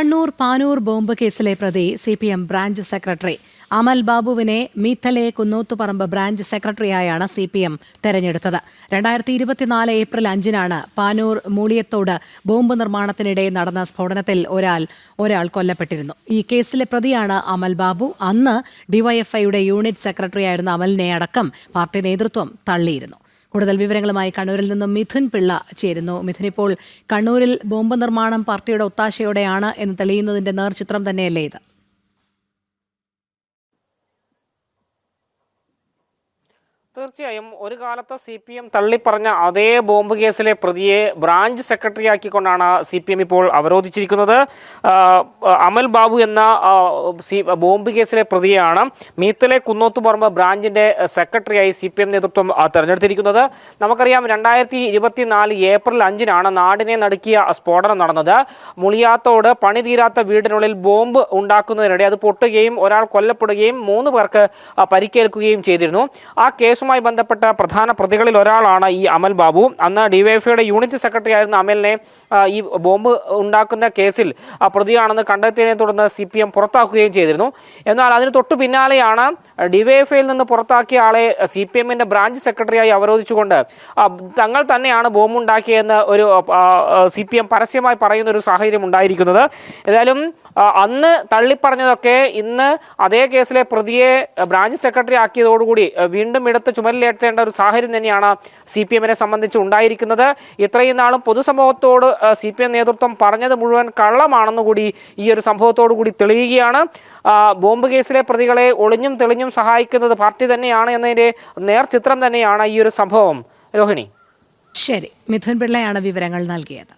Kannur Panoor bomb കേസിലെ പ്രതി C P M branch secretary. Amal ബാബുവിനെ മീത്തലെ കുന്നോത്തുപറമ്പ് ബ്രാഞ്ച് സെക്രട്ടറിയായാണ് സി പി എം തെരഞ്ഞെടുത്തത്. രണ്ടായിരത്തി ഇരുപത്തിനാല് ഏപ്രിൽ അഞ്ചിനാണ് പാനൂർ മൂളിയത്തോട് ബോംബ് നിർമ്മാണത്തിനിടെ നടന്ന സ്ഫോടനത്തിൽ ഒരാൾ ഒരാൾ കൊല്ലപ്പെട്ടിരുന്നു. ഈ കേസിലെ പ്രതിയാണ് അമൽ ബാബു. അന്ന് ഡിവൈഎഫ്ഐയുടെ യൂണിറ്റ് സെക്രട്ടറിയായിരുന്ന അമലിനെ അടക്കം പാർട്ടി നേതൃത്വം തള്ളിയിരുന്നു. കൂടുതൽ വിവരങ്ങളുമായി കണ്ണൂരിൽ നിന്നും മിഥുൻ പിള്ള ചേരുന്നു. മിഥുൻ ഇപ്പോൾ കണ്ണൂരിൽ ബോംബ് നിർമ്മാണം പാർട്ടിയുടെ ഒത്താശയോടെയാണ് എന്ന് തെളിയുന്നതിന്റെ നേർചിത്രം തന്നെയല്ലേ ഇത്? തീർച്ചയായും ഒരു കാലത്ത് സി പി എം തള്ളിപ്പറഞ്ഞ അതേ ബോംബ് കേസിലെ പ്രതിയെ ബ്രാഞ്ച് സെക്രട്ടറി ആക്കിക്കൊണ്ടാണ് സി പി എം ഇപ്പോൾ അവരോധിച്ചിരിക്കുന്നത്. അമൽ ബാബു എന്ന സി ബോംബ് കേസിലെ പ്രതിയാണ് മീത്തലെ കുന്നോത്തുപറമ്പ് ബ്രാഞ്ചിന്റെ സെക്രട്ടറിയായി സി പി എം നേതൃത്വം തെരഞ്ഞെടുത്തിരിക്കുന്നത്. നമുക്കറിയാം രണ്ടായിരത്തി ഇരുപത്തിനാല് ഏപ്രിൽ അഞ്ചിനാണ് നാടിനെ നടുക്കിയ സ്ഫോടനം നടന്നത്. മുളിയാത്തോട് പണി തീരാത്ത വീടിനുള്ളിൽ ബോംബ് ഉണ്ടാക്കുന്നതിനിടെ അത് പൊട്ടുകയും ഒരാൾ കൊല്ലപ്പെടുകയും മൂന്ന് പേർക്ക് പരിക്കേൽക്കുകയും ചെയ്തിരുന്നു. ആ കേസുമായി ബന്ധപ്പെട്ട പ്രധാന പ്രതികളിൽ ഒരാളാണ് ഈ അമൽ ബാബു. അന്ന് ഡിവൈഎഫ്ഐയുടെ യൂണിറ്റ് സെക്രട്ടറി ആയിരുന്ന അമലിനെ ഈ ബോംബ് ഉണ്ടാക്കുന്ന കേസിൽ പ്രതിയാണെന്ന് കണ്ടെത്തിയതിനെ തുടർന്ന് സി പി എം പുറത്താക്കുകയും ചെയ്തിരുന്നു. എന്നാൽ അതിന് തൊട്ടു പിന്നാലെയാണ് ഡിവൈഎഫ്ഐയിൽ നിന്ന് പുറത്താക്കിയ ആളെ സി പി എമ്മിന്റെ ബ്രാഞ്ച് സെക്രട്ടറിയായി അവരോധിച്ചുകൊണ്ട് തങ്ങൾ തന്നെയാണ് ബോംബ് ഉണ്ടാക്കിയതെന്ന് ഒരു സി പി എം പരസ്യമായി പറയുന്ന ഒരു സാഹചര്യം ഉണ്ടായിരിക്കുന്നത്. ഏതായാലും അന്ന് തള്ളിപ്പറഞ്ഞതൊക്കെ ഇന്ന് അതേ കേസിലെ പ്രതിയെ ബ്രാഞ്ച് സെക്രട്ടറി ആക്കിയതോടുകൂടി വീണ്ടും എടുത്ത് ചുമലിലേറ്റേണ്ട ഒരു സാഹചര്യം തന്നെയാണ് സി പി എമ്മിനെ സംബന്ധിച്ച് ഉണ്ടായിരിക്കുന്നത്. ഇത്രയും നാളും പൊതുസമൂഹത്തോട് സി പി എം നേതൃത്വം പറഞ്ഞത് മുഴുവൻ കള്ളമാണെന്ന് കൂടി ഈ ഒരു സംഭവത്തോടു കൂടി തെളിയുകയാണ്. ബോംബ് കേസിലെ പ്രതികളെ ഒളിഞ്ഞും തെളിഞ്ഞും സഹായിക്കുന്നത് പാർട്ടി തന്നെയാണ് എന്നതിന്റെ നേർചിത്രം തന്നെയാണ് ഈ ഒരു സംഭവം. രോഹിണി. ശരി മിഥുൻ പിള്ളയാണ് വിവരങ്ങൾ നൽകിയത്.